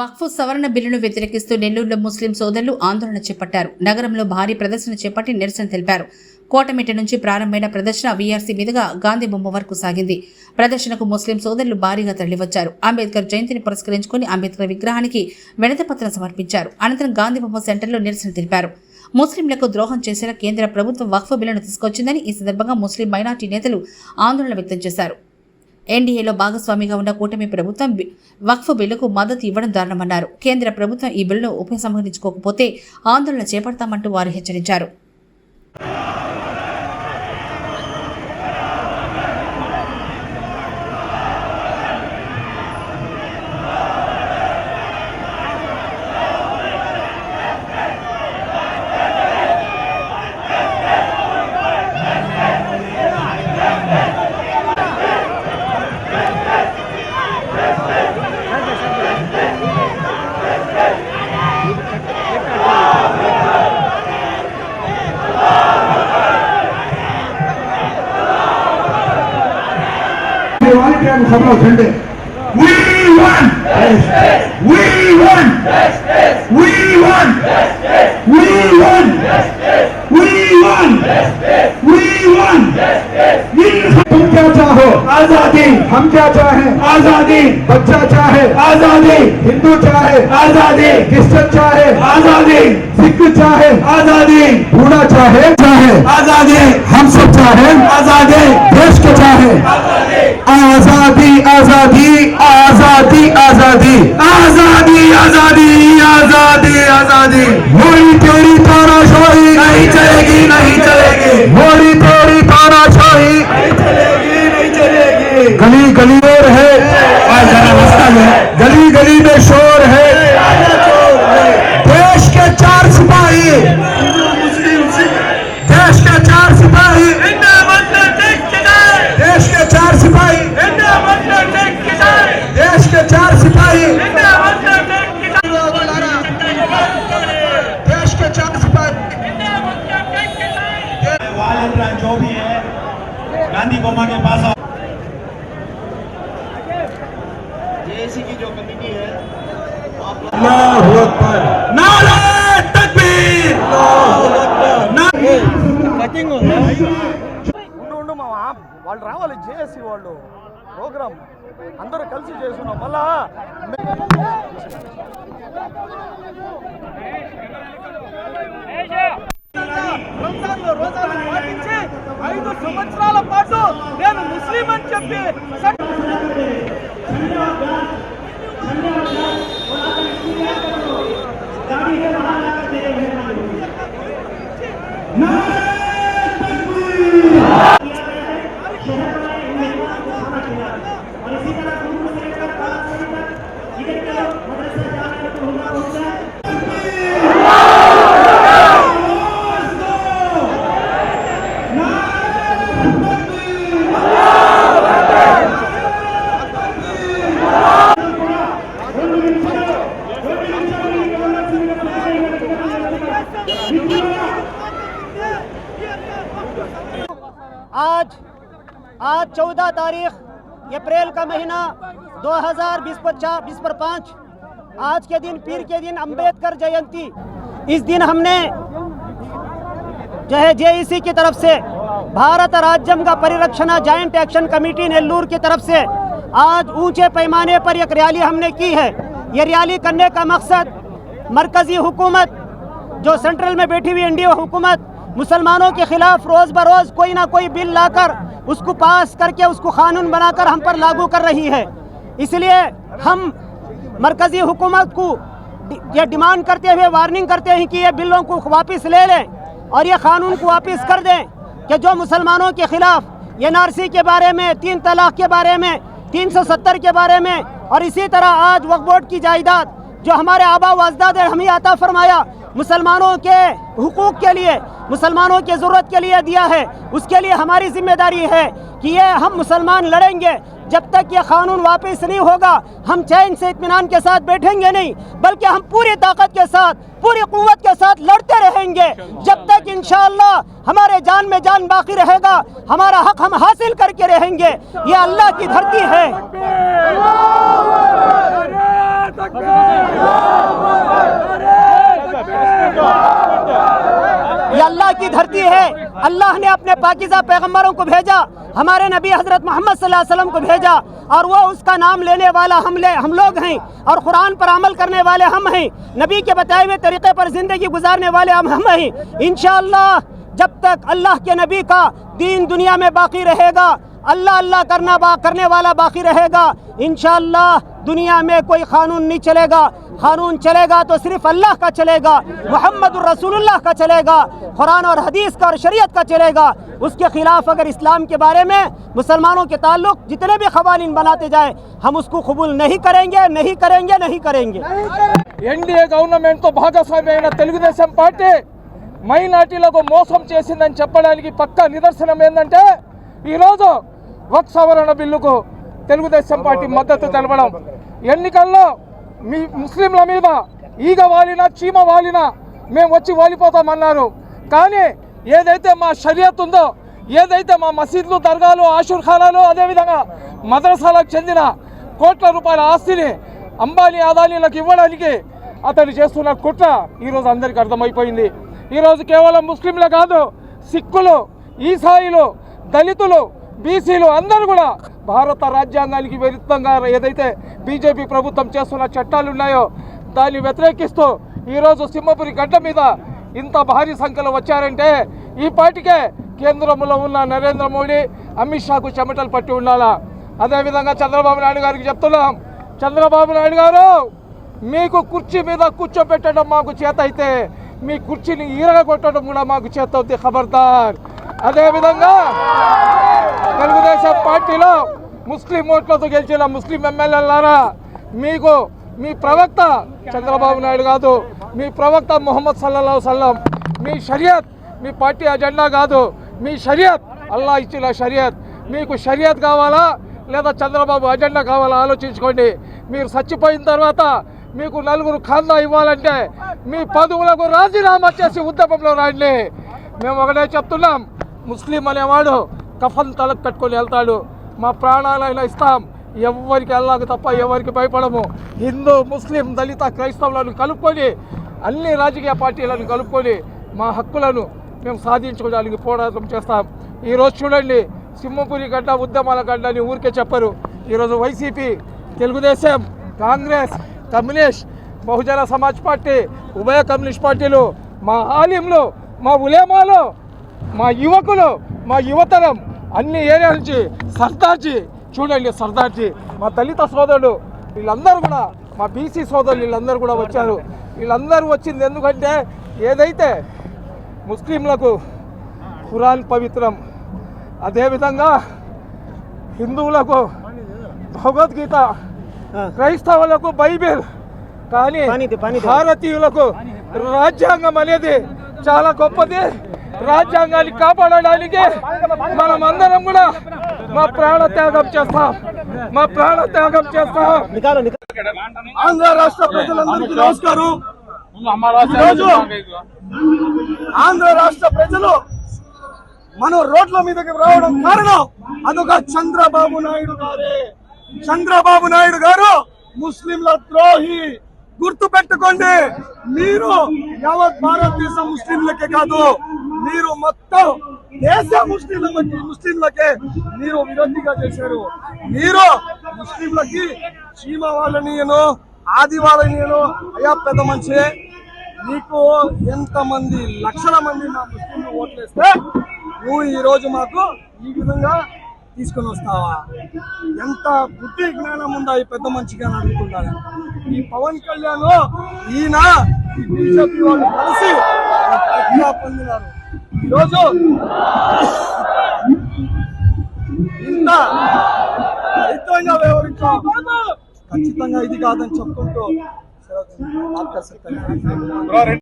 వక్ఫ్ సవరణ బిల్లును వ్యతిరేకిస్తూ నెల్లూరులో ముస్లిం సోదరులు ఆందోళన చేపట్టారు. నగరంలో భారీ ప్రదర్శన చేపట్టి నిరసన తెలిపారు. కోటమిట్ట నుంచి ప్రారంభమైన ప్రదర్శన వీఆర్సీ మీదుగా గాంధీ బొమ్మ వరకు సాగింది. ప్రదర్శనకు ముస్లిం సోదరులు భారీగా తరలివచ్చారు. అంబేద్కర్ జయంతిని పురస్కరించుకుని అంబేద్కర్ విగ్రహానికి వినతిపత్రం సమర్పించారు. అనంతరం గాంధీ బొమ్మ సెంటర్లో నిరసన తెలిపారు. ముస్లింలకు ద్రోహం చేసేలా కేంద్ర ప్రభుత్వం వక్ఫ్ బిల్లును తీసుకొచ్చిందని ఈ సందర్భంగా ముస్లిం మైనార్టీ నేతలు ఆందోళన వ్యక్తం చేశారు. ఎన్డీఏలో భాగస్వామిగా ఉన్న కూటమి ప్రభుత్వం వక్ఫ్ బిల్లుకు మద్దతు ఇవ్వడం దారుణమన్నారు. కేంద్ర ప్రభుత్వం ఈ బిల్లును ఉపసంహరించుకోకపోతే ఆందోళన చేపడతామంటూ వారు హెచ్చరించారు. సభలో సండే تم کیا چاہو آزادی ہم کیا چاہیں آزادی بچہ چاہے آزادی ہندو چاہے آزادی کرسچن چاہے آزادی سکھ چاہے آزادی بوڑھا چاہے چاہے آزادی ہم سب چاہے آزادی دیش کے چاہے آزادی آزادی آزادی آزادی آزادی۔ آزادی آزادی آزادی آزادی۔ موری تیری تارا شاہی نہیں چلے گی نہیں چلے گی۔ موری تیری تارا شاہی نہیں چلے گی نہیں چلے گی۔ گلی گلی اور ہے گلی گلی میں شور ہے۔ ہر جو بھی ہے گاندھی بوما کے پاس جے اے کی جو کمیٹی ہے اللہ اکبر نعرہ تکبیر ఉండు వాళ్ళు రావాలి వాళ్ళు. ప్రోగ్రామ్. కలిసి చేస్తున్నాం. మళ్ళా రంజాన్లో రోజాలు పాటించి ఐదు సంవత్సరాల పాటు నేను ముస్లిం అని చెప్పి సట్- آج چودہ تاریخ، اپریل کا مہینہ، دو ہزار بیس پر چار، بیس پر پانچ۔ آج کے دن، پیر کے دن امبیدکر جینتی۔ اس دن ہم نے جو ہے جے ای سی کی طرف سے، بھارت راجم کا پریرکشنا جائنٹ ایکشن کمیٹی نیلور کی طرف سے، آج اونچے پیمانے پر ایک ریالی ہم نے کی ہے۔ یہ ریالی کرنے کا مقصد مرکزی حکومت، جو سینٹرل میں بیٹھی ہوئی انڈیا حکومت، مسلمانوں کے خلاف روز بروز کوئی نہ کوئی بل لا کر اس کو پاس کر کے اس کو قانون بنا کر ہم پر لاگو کر رہی ہے۔ اس لیے ہم مرکزی حکومت کو یہ ڈیمانڈ کرتے ہوئے وارننگ کرتے ہیں کہ یہ بلوں کو واپس لے لیں اور یہ قانون کو واپس کر دیں کہ جو مسلمانوں کے خلاف این آر سی کے بارے میں، تین طلاق کے بارے میں، تین سو ستر کے بارے میں اور اسی طرح آج وقت بورڈ کی جائیداد جو ہمارے آبا و اجداد نے ہمیں عطا فرمایا مسلمانوں کے حقوق کے لیے، مسلمانوں کے ضرورت کے لیے دیا ہے۔ اس کے لیے ہماری ذمہ داری ہے کہ یہ ہم مسلمان لڑیں گے۔ جب تک یہ قانون واپس نہیں ہوگا، ہم چین سے اطمینان کے ساتھ بیٹھیں گے نہیں، بلکہ ہم پوری طاقت کے ساتھ، پوری قوت کے ساتھ لڑتے رہیں گے۔ جب تک انشاءاللہ ہمارے جان میں جان باقی رہے گا، ہمارا حق ہم حاصل کر کے رہیں گے۔ یہ اللہ کی دھرتی ہے۔ اللہ ہے۔ اللہ نے اپنے پاکیزہ پیغمبروں کو بھیجا، ہمارے نبی حضرت محمد صلی اللہ علیہ وسلم کو بھیجا، اور وہ اس کا نام لینے والا ہم لے، ہم لوگ ہیں، اور قرآن پر عمل کرنے والے ہم ہیں۔ نبی کے بتائے ہوئے طریقے پر زندگی گزارنے والے ہم ہم ہیں۔ انشاءاللہ جب تک اللہ کے نبی کا دین دنیا میں باقی رہے گا، اللہ اللہ کرنا با، کرنے والا باقی رہے گا۔ انشاءاللہ دنیا میں کوئی قانون نہیں چلے گا۔ قانون چلے گا تو صرف اللہ کا چلے گا، محمد الرسول اللہ کا چلے گا، قرآن اور حدیث کا اور شریعت کا چلے گا۔ اس کے خلاف اگر اسلام کے بارے میں مسلمانوں کے تعلق جتنے بھی قوانین بناتے جائیں، ہم اس کو قبول نہیں کریں گے، نہیں کریں گے، نہیں کریں گے۔ این موسم چیسی دن چپڑا لگی، پکا మోసం చేసిందని చెప్పడానికి ٹے یہ روزو، وقت వక్ సవరణ کو۔ తెలుగుదేశం పార్టీ మద్దతు తెలపడం. ఎన్నికల్లో మీ ముస్లింల మీద ఈగ వాలినా చీమ వాలినా మేము వచ్చి వాలిపోతామన్నారు. కానీ ఏదైతే మా షరియత్ ఉందో ఏదైతే మా మసీదులు దర్గాలు ఆషుర్ఖానాలు అదేవిధంగా మద్రసాలకు చెందిన కోట్ల రూపాయల ఆస్తిని అంబానీ అదానీలకు ఇవ్వడానికి అతడు చేస్తున్న కుట్ర ఈరోజు అందరికీ అర్థమైపోయింది. ఈరోజు కేవలం ముస్లింలే కాదు సిక్కులు ఈసాయిలు దళితులు బీసీలు అందరూ కూడా భారత రాజ్యాంగానికి విరుద్ధంగా ఏదైతే బీజేపీ ప్రభుత్వం చేస్తున్న చట్టాలు ఉన్నాయో దాన్ని వ్యతిరేకిస్తూ ఈరోజు సింహపురి గడ్డ మీద ఇంత భారీ సంఖ్యలో వచ్చారంటే ఈ పాటికే కేంద్రంలో ఉన్న నరేంద్ర మోడీ అమిత్ షాకు చెమటలు పట్టి ఉండాలా? అదేవిధంగా చంద్రబాబు నాయుడు గారికి చెప్తున్నాం. చంద్రబాబు నాయుడు గారు మీకు కుర్చీ మీద కూర్చోబెట్టడం మాకు చేత అయితే మీ కుర్చీని ఈరగొట్టడం కూడా మాకు చేత అవుతుంది ఖబర్దార్. అదేవిధంగా తెలుగుదేశం పార్టీలో ముస్లిం ఓట్లతో గెలిచిన ముస్లిం ఎమ్మెల్యేలారా మీకు మీ ప్రవక్త చంద్రబాబు నాయుడు కాదు మీ ప్రవక్త మొహమ్మద్ సల్లా సల్లం మీ షరియత్ మీ పార్టీ అజెండా కాదు మీ షరియత్ అల్లా ఇచ్చిన షరియత్. మీకు షరియత్ కావాలా లేదా చంద్రబాబు అజెండా కావాలా ఆలోచించుకోండి. మీరు చచ్చిపోయిన తర్వాత మీకు నలుగురు ఖాందా ఇవ్వాలంటే మీ పదవులకు రాజీనామా చేసి ఉద్యమంలో రండి మేము ఒకటే చెప్తున్నాం ముస్లిం అనేవాడు కఫన్ తలకు కట్టుకొని వెళ్తాడు. మా ప్రాణాలైనా ఇస్తాం. ఎవరికి వెళ్ళాక తప్ప ఎవరికి భయపడము. హిందూ ముస్లిం దళిత క్రైస్తవులను కలుపుకొని అన్ని రాజకీయ పార్టీలను కలుపుకొని మా హక్కులను మేము సాధించుకోవడానికి పోరాటం చేస్తాం. ఈరోజు చూడండి సింహపురి గడ్డ ఉద్యమాల గడ్డ అని ఊరికే చెప్పరు. ఈరోజు YCP Telugu Desam Congress communist Bahujan Samaj party ఉభయ కమ్యూనిస్ట్ పార్టీలు మా ఆలయంలో మా ఉలేమాలో మా యువకులు మా యువతరం అన్ని ఏరియా నుంచి సర్దార్జీ చూడండి సర్దార్జీ మా దళిత సోదరుడు వీళ్ళందరూ కూడా మా బీసీ సోదరులు వీళ్ళందరూ కూడా వచ్చారు. వీళ్ళందరూ వచ్చింది ఎందుకంటే ఏదైతే ముస్లింలకు ఖురాన్ పవిత్రం అదేవిధంగా హిందువులకు భగవద్గీత క్రైస్తవులకు బైబిల్ కానీ. భారతీయులకు రాజ్యాంగం అనేది చాలా గొప్పది. రాజ్యాంగాన్ని కాపాడడానికి మనమందరం కూడా మా ప్రాణ త్యాగం చేస్తాం. మా ప్రాణ త్యాగం చేస్తాం. ఆంధ్ర రాష్ట్ర ప్రజలందరికీ నమస్కారం. ఈరోజు ఆంధ్ర రాష్ట్ర ప్రజలు మనం రోడ్ల మీదకి రావడం కారణం అదొక చంద్రబాబు నాయుడు గారే. చంద్రబాబు నాయుడు గారు ముస్లింల ద్రోహి. గుర్తు పెట్టుకోండి మీరు యావత్ భారతదేశం ముస్లింలకే కాదు మీరు మొత్తం దేశ ముస్లింలకి ముస్లింలకే మీరు విరోధిగా చేశారు. మీరు ముస్లింలకి చీమ వాళ్ళనియను ఆది వాళ్ళనియను అయ్యా పెద్ద మనిషి నీకు ఎంతమంది లక్షల మంది మా ముస్లింలు ఓట్లేస్తే నువ్వు ఈరోజు మాకు ఈ విధంగా తీసుకొని వస్తావా? ఎంత బుద్ధి జ్ఞానం ఉందా ఈ పెద్ద మనిషిగా అని ఈ పవన్ కళ్యాణ్ ఈయన ఈ బీజేపీ వాళ్ళు కలిసి పొందినారు ఈరోజు ఇంత దరిద్రంగా వ్యవహరించాం. ఖచ్చితంగా ఇది కాదని చెప్పుకుంటూ